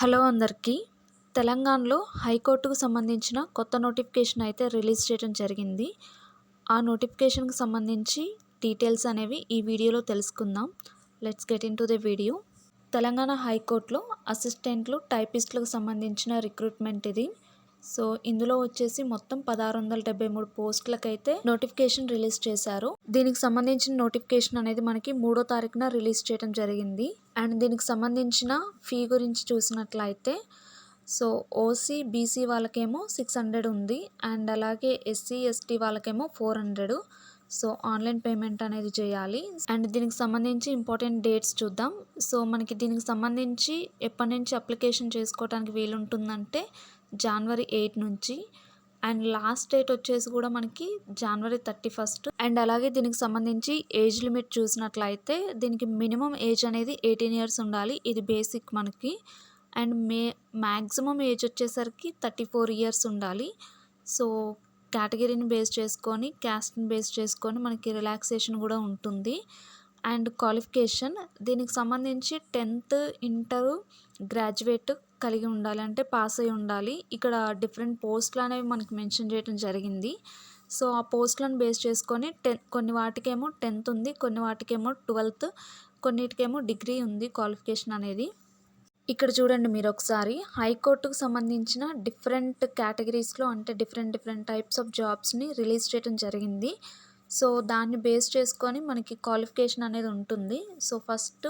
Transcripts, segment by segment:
Hello అందరికీ. తెలంగాణలో హైకోర్టుకు సంబంధించిన కొత్త నోటిఫికేషన్ అయితే రిలీజ్ చేయడం జరిగింది. ఆ నోటిఫికేషన్కి సంబంధించి డీటెయిల్స్ అనేవి ఈ వీడియోలో తెలుసుకుందాం. Let's get into the video. Telangana హైకోర్టులో అసిస్టెంట్లు టైపిస్టులకు సంబంధించిన రిక్రూట్మెంట్ ఇది. సో ఇందులో వచ్చేసి మొత్తం పదహారు వందల డెబ్బై మూడు పోస్టులకైతే నోటిఫికేషన్ రిలీజ్ చేశారు. దీనికి సంబంధించిన నోటిఫికేషన్ అనేది మనకి మూడో తారీఖున రిలీజ్ చేయడం జరిగింది. అండ్ దీనికి సంబంధించిన ఫీ గురించి చూసినట్లయితే సో ఓసీ బీసీ వాళ్ళకేమో సిక్స్ హండ్రెడ్ ఉంది. అండ్ అలాగే ఎస్సీ ఎస్టీ వాళ్ళకేమో four hundred. So online payment అనేది చేయాలి. అండ్ దీనికి సంబంధించి ఇంపార్టెంట్ డేట్స్ చూద్దాం. సో మనకి దీనికి సంబంధించి ఎప్పటి నుంచి అప్లికేషన్ చేసుకోవడానికి వీలుంటుందంటే జనవరి ఎయిట్ నుంచి. అండ్ లాస్ట్ డేట్ వచ్చేసి కూడా మనకి జనవరి థర్టీ ఫస్ట్ అండ్ అలాగే దీనికి సంబంధించి ఏజ్ లిమిట్ చూసినట్లయితే దీనికి మినిమం ఏజ్ అనేది ఎయిటీన్ ఇయర్స్ ఉండాలి. ఇది బేసిక్ మనకి. అండ్ మే మ్యాక్సిమం ఏజ్ వచ్చేసరికి థర్టీ ఫోర్ ఇయర్స్ ఉండాలి సో కేటగిరీని బేస్ చేసుకొని క్యాస్ట్ని బేస్ చేసుకొని మనకి రిలాక్సేషన్ కూడా ఉంటుంది. అండ్ క్వాలిఫికేషన్ దీనికి సంబంధించి టెన్త్ ఇంటర్ గ్రాడ్యుయేట్ కలిగి ఉండాలి. అంటే పాస్ అయి ఉండాలి. ఇక్కడ డిఫరెంట్ పోస్టులు అనేవి మనకి మెన్షన్ చేయడం జరిగింది. సో ఆ పోస్టులను బేస్ చేసుకొని టెన్ కొన్ని వాటికేమో టెన్త్ ఉంది కొన్ని వాటికేమో ట్వెల్త్ కొన్నిటికేమో డిగ్రీ ఉంది క్వాలిఫికేషన్ అనేది. ఇక్కడ చూడండి మీరు ఒకసారి హైకోర్టుకు సంబంధించిన డిఫరెంట్ కేటగిరీస్లో అంటే డిఫరెంట్ డిఫరెంట్ టైప్స్ ఆఫ్ జాబ్స్ని రిలీజ్ చేయడం జరిగింది. సో దాన్ని బేస్ చేసుకొని మనకి క్వాలిఫికేషన్ అనేది ఉంటుంది. సో ఫస్ట్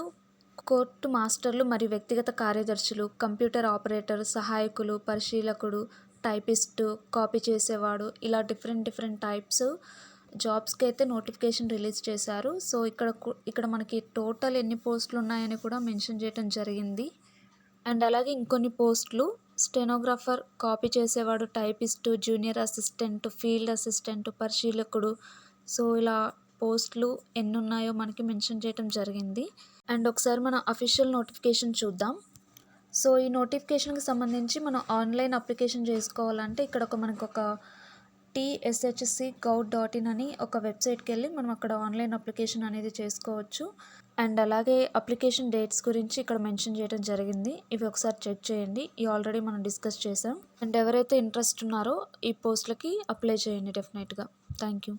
కోర్టు మాస్టర్లు మరియు వ్యక్తిగత కార్యదర్శులు కంప్యూటర్ ఆపరేటర్ సహాయకులు పరిశీలకుడు టైపిస్టు కాపీ చేసేవాడు ఇలా డిఫరెంట్ డిఫరెంట్ టైప్స్ జాబ్స్కి అయితే నోటిఫికేషన్ రిలీజ్ చేశారు. సో ఇక్కడ ఇక్కడ మనకి టోటల్ ఎన్ని పోస్టులు ఉన్నాయని కూడా మెన్షన్ చేయడం జరిగింది. అండ్ అలాగే ఇంకొన్ని పోస్టులు స్టెనోగ్రాఫర్ కాపీ చేసేవాడు typist junior assistant field assistant పరిశీలకుడు so ఇలా పోస్ట్లు ఎన్ని ఉన్నాయో మనకి మెన్షన్ చేయటం జరిగింది. అండ్ ఒకసారి మన అఫీషియల్ నోటిఫికేషన్ చూద్దాం. సో ఈ నోటిఫికేషన్కి సంబంధించి మనం ఆన్లైన్ అప్లికేషన్ చేసుకోవాలంటే ఇక్కడ ఒక మనకు ఒక టీఎస్హెచ్సి గౌట్ డాట్ ఇన్ అని ఒక వెబ్సైట్కి వెళ్ళి మనం అక్కడ ఆన్లైన్ అప్లికేషన్ అనేది చేసుకోవచ్చు. అండ్ అలాగే అప్లికేషన్ డేట్స్ గురించి ఇక్కడ మెన్షన్ చేయడం జరిగింది. ఇవి ఒకసారి చెక్ చేయండి. ఇవి ఆల్రెడీ మనం డిస్కస్ చేసాం. అండ్ ఎవరైతే ఇంట్రెస్ట్ ఉన్నారో ఈ పోస్ట్లకి అప్లై చేయండి డెఫినెట్గా. Thank you